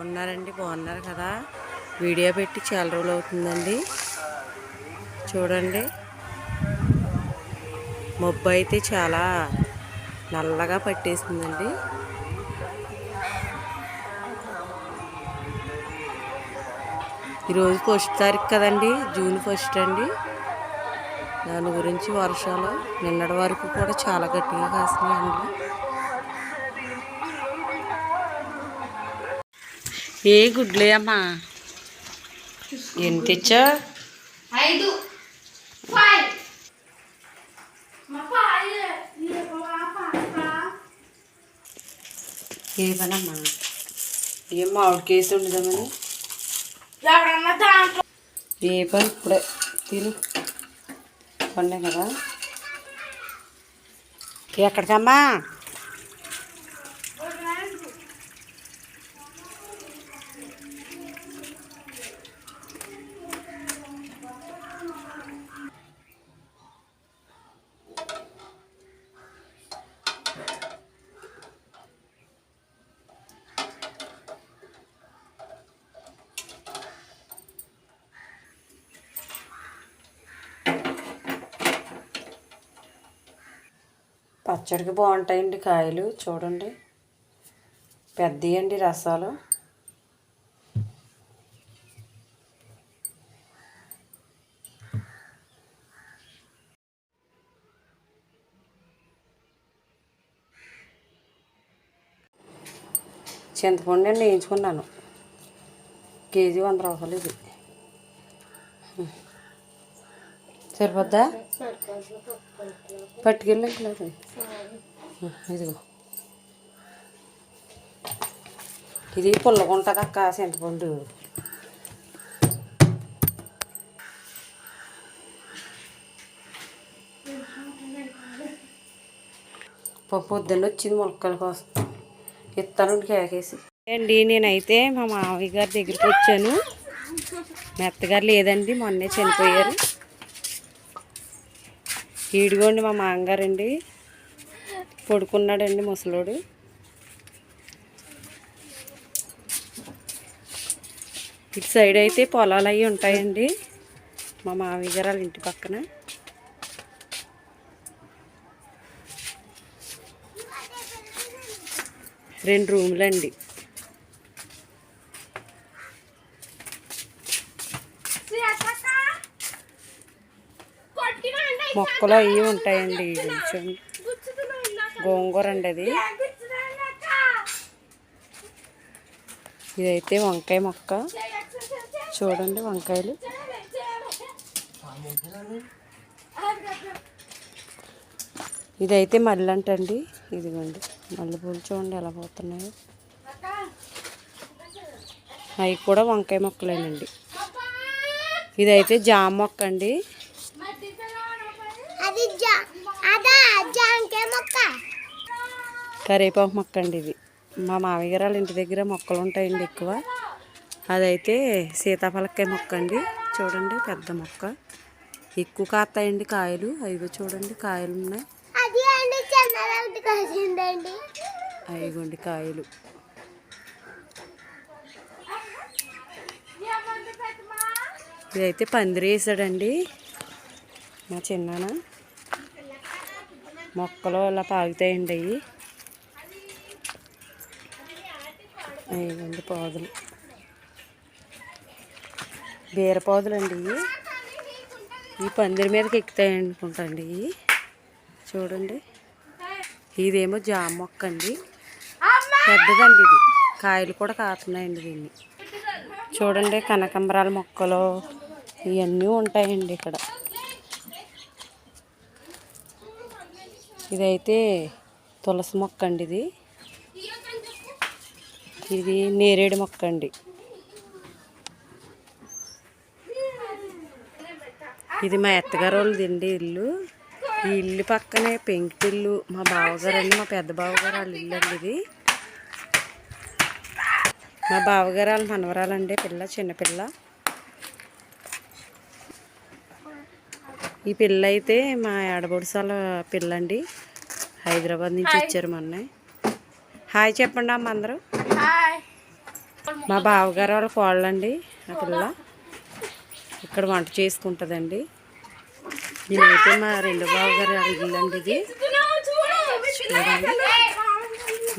ఉన్నారండి బాగున్నారు కదా. వీడియో పెట్టి చాలా రోజులు అవుతుందండి. చూడండి. మబ్బు అయితే చాలా నల్లగా పట్టేసిందండి. ఈరోజు ఫస్ట్ తారీఖు కదండి జూన్ ఫస్ట్ అండి. దాని గురించి వర్షాలు నిన్నటి వరకు కూడా చాలా గట్టిగా కాసినాయండి. ఏ గుడ్లే అమ్మా? ఎంత తెచ్చా? ఐదు. ఫైవ్. మా పాయ మా పాప ఏ పనమ్మా ఏం మామిడి కేసు ఉండదామని ఏ పని ఇప్పుడే తిను. పండే కదా? ఎక్కడికమ్మా? పచ్చడికి బాగుంటాయండి కాయలు చూడండి. పెద్దయండి రసాలు. చింతపండు నేను వేయించుకున్నాను. కేజీ వంద రూపాయలు ఇది. సరిపోద్దా పట్టుకెళ్ళి ఇదిగో. ఇది పుల్లగుంటుంది అక్క చింతపండు. పొ- పొద్దున్న వచ్చింది మొలకల కోసం. ఇస్తాను కేకేసి. అండి నేనైతే మా మామయ్య గారి దగ్గరికి వచ్చాను. మెత్తగారు లేదండి మొన్నే చనిపోయారు. ఈడిగోండి మా మామగారండి. పడుకున్నాడండి ముసలోడు. ఇటు సైడ్ అయితే పొలాలు అవి ఉంటాయండి. మా మామయ్య గారు వాళ్ళ ఇంటి పక్కన. రెండు రూములండి. మొక్కలు అవి ఉంటాయండి కొంచెం. గోంగూర అండి అది. ఇదైతే వంకాయ మొక్క. చూడండి వంకాయలు. ఇదైతే మల్లె అంటండి. ఇదిగోండి. మల్లెపూలు చూడండి ఎలా పోతున్నాయో. అవి కూడా వంకాయ మొక్కలేనండి. ఇదైతే జామ మొక్క అండి. అది మొక్క. కరివేపాకు మొక్క అండి ఇది. మా మామయ్య గారు వాళ్ళ ఇంటి దగ్గర మొక్కలు ఉంటాయండి ఎక్కువ. అదైతే సీతాఫలకాయ మొక్క అండి. చూడండి పెద్ద మొక్క. ఎక్కువ కాస్తాయండి కాయలు. అవి చూడండి కాయలు ఉన్నాయి. అయిగోండి కాయలు. ఇదైతే పందిరి వేసాడండి మా చిన్నాన మొక్కలు ఇలా పాగుతాయండి అవి అండి పాదులు బీరపాదులు అండి ఇవి. ఈ పందిరి మీదకి ఎక్కుతాయి అనుకుంటాండి ఇవి. చూడండి. ఇదేమో జామ మొక్క అండి పెద్దదండి ఇది. కాయలు కూడా కాస్తున్నాయండి దీన్ని. చూడండి కనకంబరాల మొక్కలు. ఇవన్నీ ఉంటాయండి ఇక్కడ. ఇదైతే తులసి మొక్క అండి ఇది. ఇది నేరేడు మొక్క అండి. ఇది మా అత్తగారు వాళ్ళదండి ఇల్లు. ఈ ఇల్లు పక్కనే పెంకిటిల్లు మా బావగారు అండి మా పెద్ద బావగారు వాళ్ళ ఇల్లు అండి ఇది. మా బావగారు వాళ్ళ మనవరాలండి పిల్ల చిన్నపిల్ల ఈ పిల్ల అయితే మా ఏడబొడిసాల పిల్ల అండి హైదరాబాద్ నుంచి ఇచ్చారు మొన్న. హాయ్ చెప్పండి అమ్మ అందరూ. మా బావగారు వాళ్ళ కోళ్ళండి ఆ పిల్ల. ఇక్కడ వంట చేసుకుంటుందండి. నేనైతే మా రెండో బావగారు వాళ్ళ ఇల్లు అండి ఇది.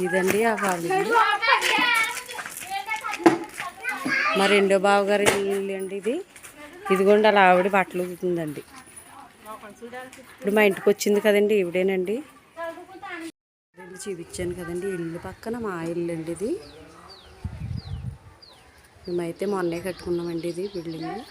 ఇదండి. ఆ వాళ్ళ మా రెండో బావగారి ఇల్లు అండి ఇది. ఇదిగోండి అలా ఆవిడ బట్టలు ఉతుకుతుందండి. ఇప్పుడు మా ఇంటికి వచ్చింది కదండి ఇవిడేనండి ఇల్లు చూపించాను కదండి ఇల్లు పక్కన మా ఇల్లు అండి ఇది. మేమైతే మొన్నే కట్టుకున్నామండి ఇది బిల్డింగ్.